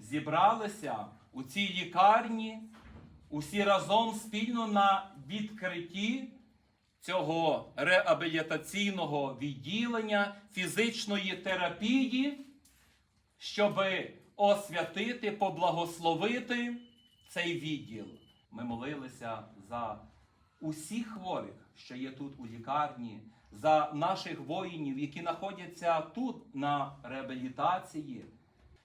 зібралися у цій лікарні усі разом спільно на відкритті цього реабілітаційного відділення фізичної терапії, щоб освятити, поблагословити цей відділ. Ми молилися за усіх хворих, що є тут у лікарні, за наших воїнів, які знаходяться тут на реабілітації,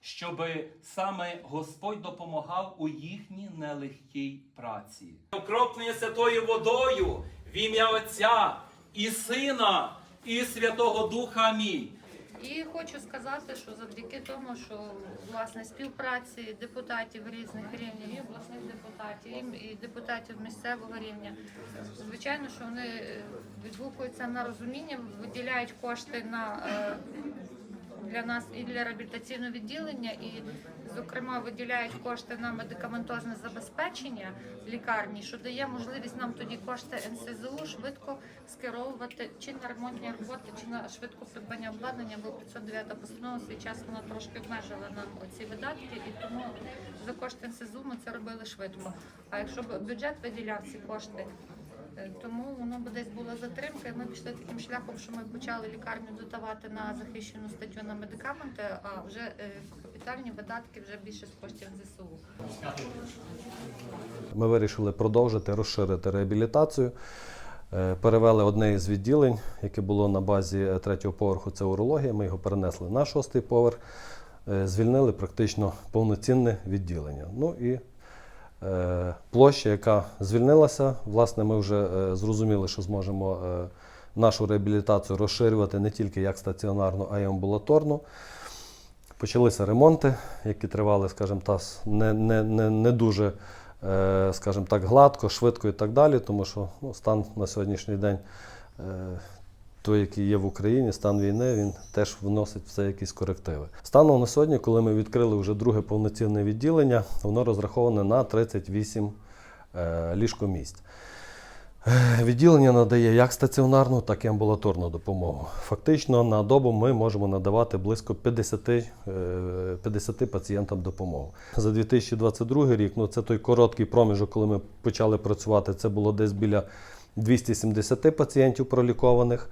щоб саме Господь допомагав у їхній нелегкій праці. Окроплення святою водою в ім'я Отця і Сина, і Святого Духа. Амінь. І хочу сказати, що завдяки тому, що власне співпраці депутатів різних рівнів, і обласних депутатів, і депутатів місцевого рівня, звичайно, що вони е, відгукуються на розуміння, виділяють кошти на е, для нас і для реабілітаційного відділення, і, зокрема, виділяють кошти на медикаментозне забезпечення лікарні, що дає можливість нам тоді кошти НСЗУ швидко скеровувати чи на ремонтні роботи, чи на швидко придбання обладнання, бо 509 постанова свій час вона трошки обмежила нам ці видатки, і тому за кошти НСЗУ ми це робили швидко. А якщо б бюджет виділяв ці кошти, Е, Тому воно б десь була затримка, і ми пішли таким шляхом, що ми почали лікарню дотавати на захищену статтю на медикаменти, а вже е, капітальні видатки вже більше з коштів ЗСУ. Ми вирішили продовжити розширити реабілітацію. Е, Перевели одне із відділень, яке було на базі е, третього поверху, це урологія. Ми його перенесли на шостий поверх, звільнили практично повноцінне відділення. Ну і площа, яка звільнилася, власне, ми вже е, зрозуміли, що зможемо е, нашу реабілітацію розширювати не тільки як стаціонарну, а й амбулаторну. Почалися ремонти, які тривали, скажімо так, не, не, не, не дуже, е, скажімо так, гладко, швидко і так далі, тому що ну, стан на сьогоднішній день, е, той, який є в Україні, стан війни, він теж вносить все якісь корективи. Станом на сьогодні, коли ми відкрили вже друге повноцінне відділення, воно розраховане на 38 е, ліжкомісць. Е, Відділення надає як стаціонарну, так і амбулаторну допомогу. Фактично на добу ми можемо надавати близько 50, е, 50 пацієнтам допомогу. За 2022 рік, ну це той короткий проміжок, коли ми почали працювати, це було десь біля 270 пацієнтів пролікованих.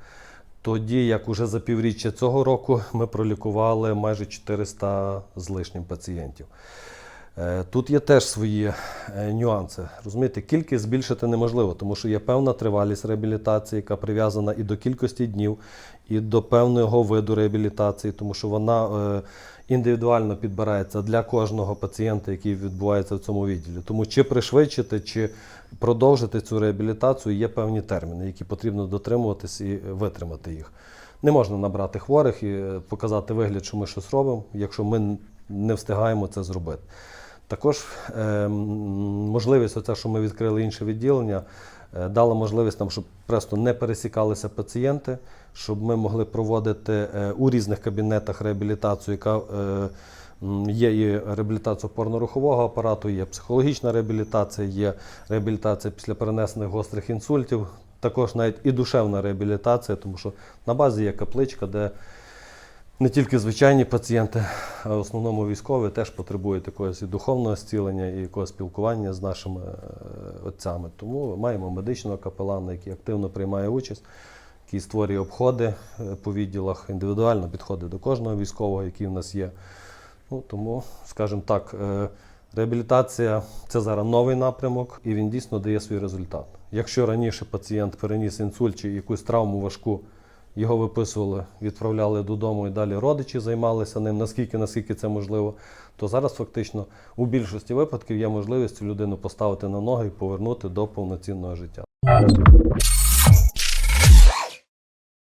Тоді, як уже за півріччя цього року, ми пролікували майже 400 з лишнім пацієнтів. Е, Тут є теж свої е, нюанси. Розумієте, кількість збільшити неможливо, тому що є певна тривалість реабілітації, яка прив'язана і до кількості днів, і до певного виду реабілітації, тому що вона е, індивідуально підбирається для кожного пацієнта, який відбувається в цьому відділі. Тому чи пришвидшити, чи продовжити цю реабілітацію, є певні терміни, які потрібно дотримуватись і витримати їх. Не можна набрати хворих і показати вигляд, що ми щось робимо, якщо ми не встигаємо це зробити. Також е, можливість, оце, що ми відкрили інше відділення, е, дала можливість нам, щоб просто не пересікалися пацієнти, щоб ми могли проводити е, у різних кабінетах реабілітацію, яка е, є і реабілітація опорно-рухового апарату, є психологічна реабілітація, є реабілітація після перенесених гострих інсультів, також навіть і душевна реабілітація, тому що на базі є капличка, де не тільки звичайні пацієнти, а в основному військові теж потребують якогось і духовного зцілення, і якогось спілкування з нашими е, отцями. Тому маємо медичного капелана, який активно приймає участь, який створює обходи е, по відділах, індивідуально підходить до кожного військового, який в нас є. Ну, тому, скажімо так, е, реабілітація це зараз новий напрямок, і він дійсно дає свій результат. Якщо раніше пацієнт переніс інсульт чи якусь травму важку, його виписували, відправляли додому і далі родичі займалися ним, наскільки, наскільки це можливо, то зараз фактично у більшості випадків є можливість цю людину поставити на ноги і повернути до повноцінного життя.